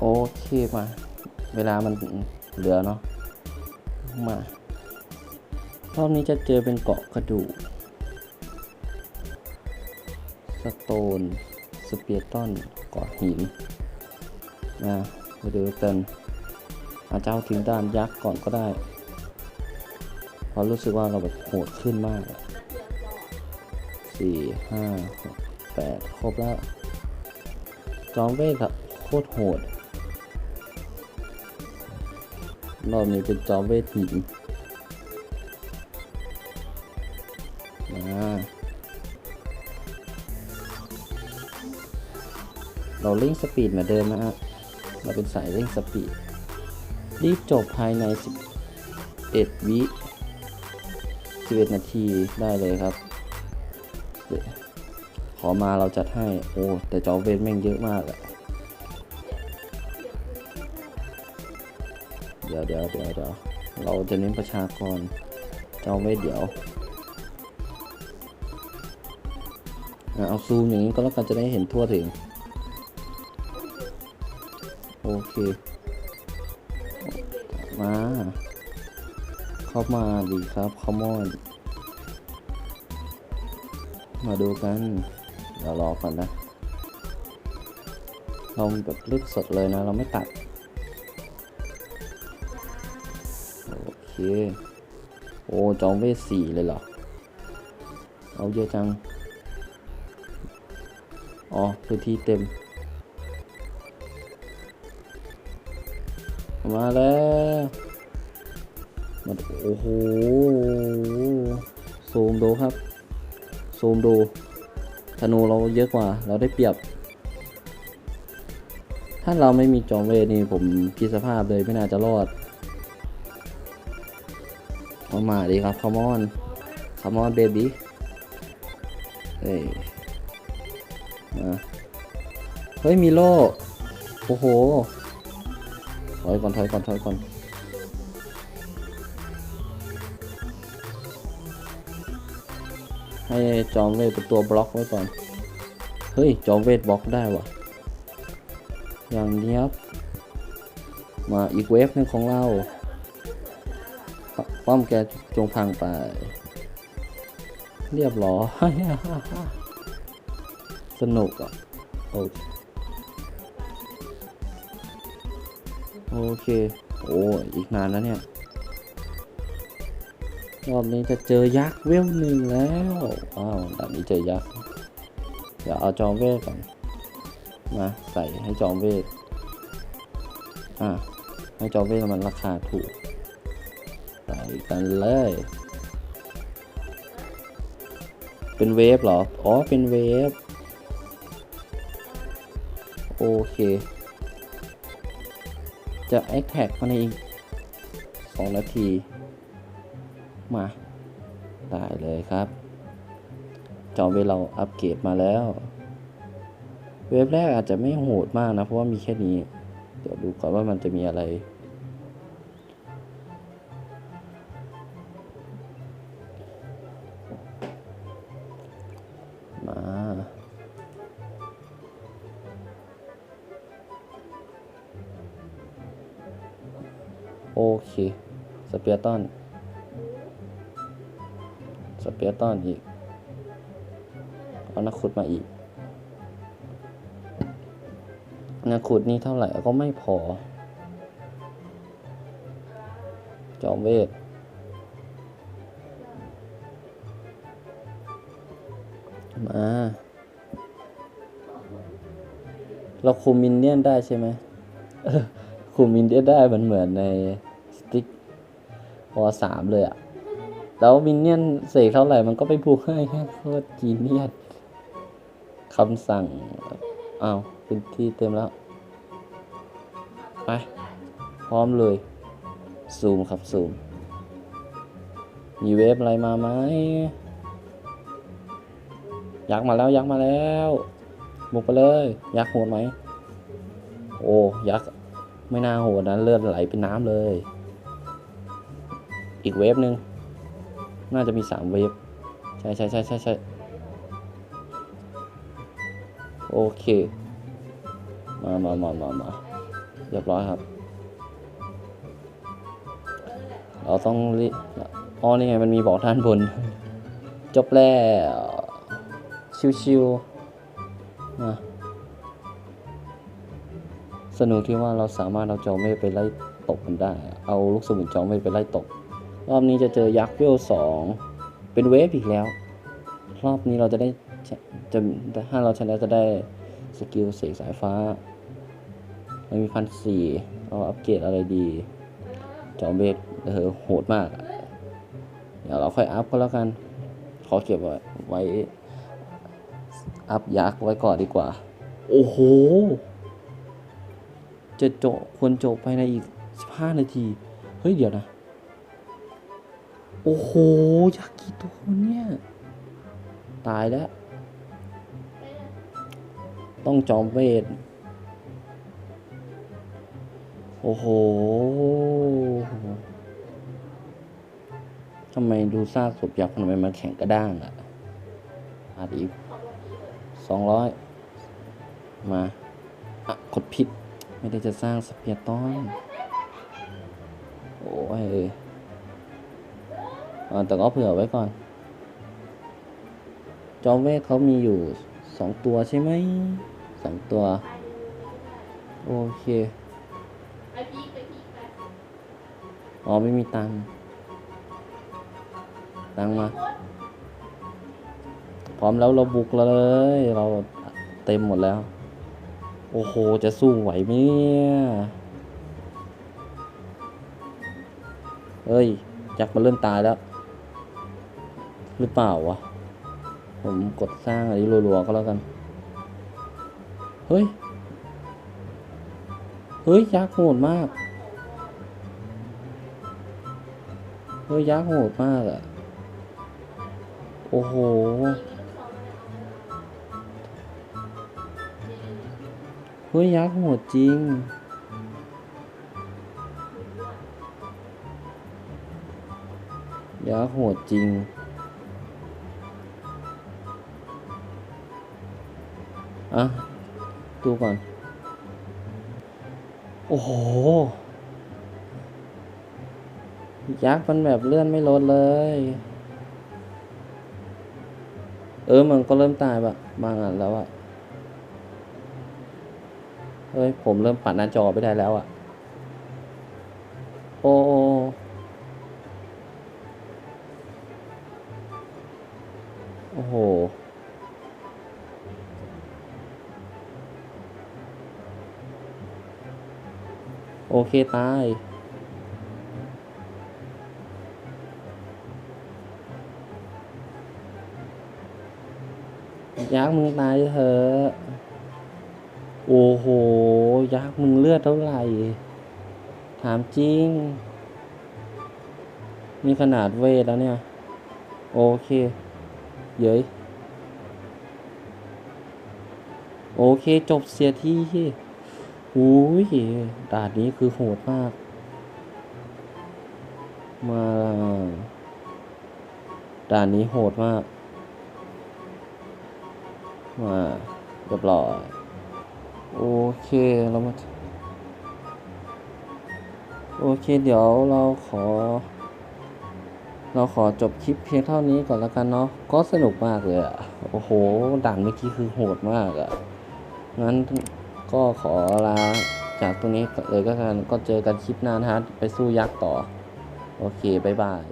โอเคมา เวลามันเหลือเนาะมารอบนี้จะเจอเป็นเกาะกระดูกสโตน สเปียร์ตันเกาะหินนะมาดูกันอาจจะเอาถึงด้านยักษ์ก่อนก็ได้เพราะรู้สึกว่าเราแบบโหดขึ้นมากสี่ห้าหกแปดครบแล้ว จอมเวทโคตรโหด รอบนี้เป็นจอมเวทหินมเราเร่งสปีดเหมือนเดิมนะฮะ เราเป็นสายเร่งสปีด รีบจบภายใน 11 วิ 11 นาทีได้เลยครับ ขอมาเราจัดให้ โอ้ แต่จอเวทแม่งเยอะมากอะ เดี๋ยวเดี๋ยวเดี๋ยวเดี๋ยวเราจะเน้นประชากรจเจ้าไม่เดี๋ยวเอาซูมอย่างนี้ก็แล้วกันจะได้เห็นทั่วถึง โอเค มา เข้ามาดีครับคอมอนมาดูกันเดี๋ยวรอก่อนนะเราแบบลึกสดเลยนะ เราไม่ตัด โอเคโอ้จองเวทสี่เลยเหรอ เอาเยอะจัง อ๋อพื้นที่เต็ม มาแล้วมาโอ้โหซูมดูครับ ซูมดูธนูเราเยอะกว่า เราได้เปรียบ ถ้าเราไม่มีจอมเวทนี่ผมคิดสภาพเลยไม่น่าจะรอดามาดีครับ come on come on baby เฮ้ยเฮ้ย มีโล่ โอ้โห ถอยก่อน ถอยก่อน ถอยก่อน ให้จอมเวทเป็นตัวบล็อกไว้ก่อน เฮ้ย จอมเวทบล็อกได้วะอย่างนี้ยบมาอีกเวฟหนึ่งของเรา ป้อมแกจงพังไป เรียบร้อย สนุกอะ โอเคโอเค โอ้อีกนานแล้วเนี่ย รอบนี้จะเจอยักษ์เวลหนึ่งแล้วว้าวด่านนี้เจอยักษ์เดี๋ยวเอาจอมเวทก่อน มาใส่ให้จอมเวท อ่าให้จอมเวทมันราคาถูก ไปกันเลย เป็นเวฟเหรอ อ๋อ เป็นเวฟ โอเค จะแอคแท็กภายในอีกสองนาที มาได้เลยครับ จอมเวเราอัปเกรดมาแล้ว เวฟแรกอาจจะไม่โหดมากนะ เพราะว่ามีแค่นี้ เดี๋ยวดูก่อนว่ามันจะมีอะไร โอเค สเปียร์ตันสเปียร์ตันอีก เอานักขุดมาอีก นักขุดนี่เท่าไหร่ก็ไม่พอ จอมเวทมา เราคุมมินเนี่ยนได้ใช่ไหมคุมมินเนี่ยนได้มันเหมือนใน ติ๊กวอสามเลยอะแล้วมินเนี่ยนเสกเท่าไหร่มันก็ไปบวกให้แค่โคตรจีเนียสคำสั่งเอาพื้นที่เต็มแล้ว ไป พร้อมเลย ซูมครับซูม มีเวฟอะไรมาไหม ยักษ์มาแล้วยักษ์มาแล้วบุกไปเลย ยักษ์โหดไหม โอ้ ยักษ์ ไม่น่าโหดนะเลือดไหลเป็นน้ำเลย อีกเวฟหนึ่งน่าจะมีสามเวฟใช่ใช่ใช่ใช่ใช่โอเค มามามามามาเรียบร้อยครับ เราต้องรีอ๋อนี่ไงมันมีบอกด้านบน จบแล้ว ชิวๆมาสนุกที่ว่าเราสามารถเอาจอมเมฆไปไล่ตกมันได้ เอาลูกสมุนจอมเมฆไปไล่ตก รอบนี้จะเจอยักษ์เวลสองเป็นเวฟอีกแล้ว รอบนี้เราจะได้จะถ้าเราชนะจะได้สกิลเสกสายฟ้าเรามีพันสี่เราอัปเกรดอะไรดี จอมเบสเออโหดมากเดี๋ยวเราค่อยอัพก็แล้วกัน ขอเก็บไว้ไว้อัพยักษ์ไว้ก่อนดีกว่า โอ้โห จะโจบควรจบภายในอีก 15 นาที เฮ้ย เดี๋ยวนะ อ้โหยักษ์กี่ตัวเนี่ย ตายแล้ว ต้องจอมเวท โอ้โหทำไมดูซากศพยักษ์ทำไมมันแข็งกระด้างอะอาดีสองร้อยมาอะกดผิด ไม่ได้จะสร้างสเปียร์ต้อน โอ้ย อแต่ก็เผื่อไว้ก่อน จอมเวทเขามีอยู่สองตัวใช่ไหมสองตัว โอเคอ๋อไม่มีตังค์ตังค์มา พร้อมแล้วเราบุกเลย เราเต็มหมดแล้ว โอ้โห จะสู้ไหวไหมเนี่ยเฮ้ย จักรมันเริ่มตายแล้ว หรือเปล่าวะ ผมกดสร้างอันนี้รัวๆก็แล้วกัน เฮ้ย เฮ้ย ยักษ์โหดมาก เฮ้ย ยักษ์โหดมากอะโอ้โห เฮ้ย ยักษ์โหดจริงยักษ์โหดจริง อะ ดูก่อน โอ้โห ยักษ์มันแบบเลื่อนไม่ลดเลย เออ มันก็เริ่มตายแบบบางอันแล้วอะเฮ้ย ผมเริ่มปัดหน้าจอไม่ได้แล้วอะโอ้โอ้โอ้โห โอเค ตาย ยักษ์มึงตายเถอะ โอ้โห ยักษ์มึงเลือดเท่าไหร่ ถามจริง นี่ขนาดเวทแล้วเนี่ย โอเค เย้ยโอเค จบเสียที อุ้ยด่านนี้คือโหดมาก มาด่านนี้โหดมาก มาเรียบร้อย โอเคเรามา โอเคเดี๋ยวเราขอ เราขอจบคลิปเพียงเท่านี้ก่อนแล้วกันเนาะ ก็สนุกมากเลยอะโอ้โห ด่านเมื่อกี้คือโหดมากอะงั้น ก็ขอลาจากตรงนี้เลยก็กันก็เจอกันคลิปหน้านะฮะไปสู้ยักษ์ต่อ โอเค บ๊ายบาย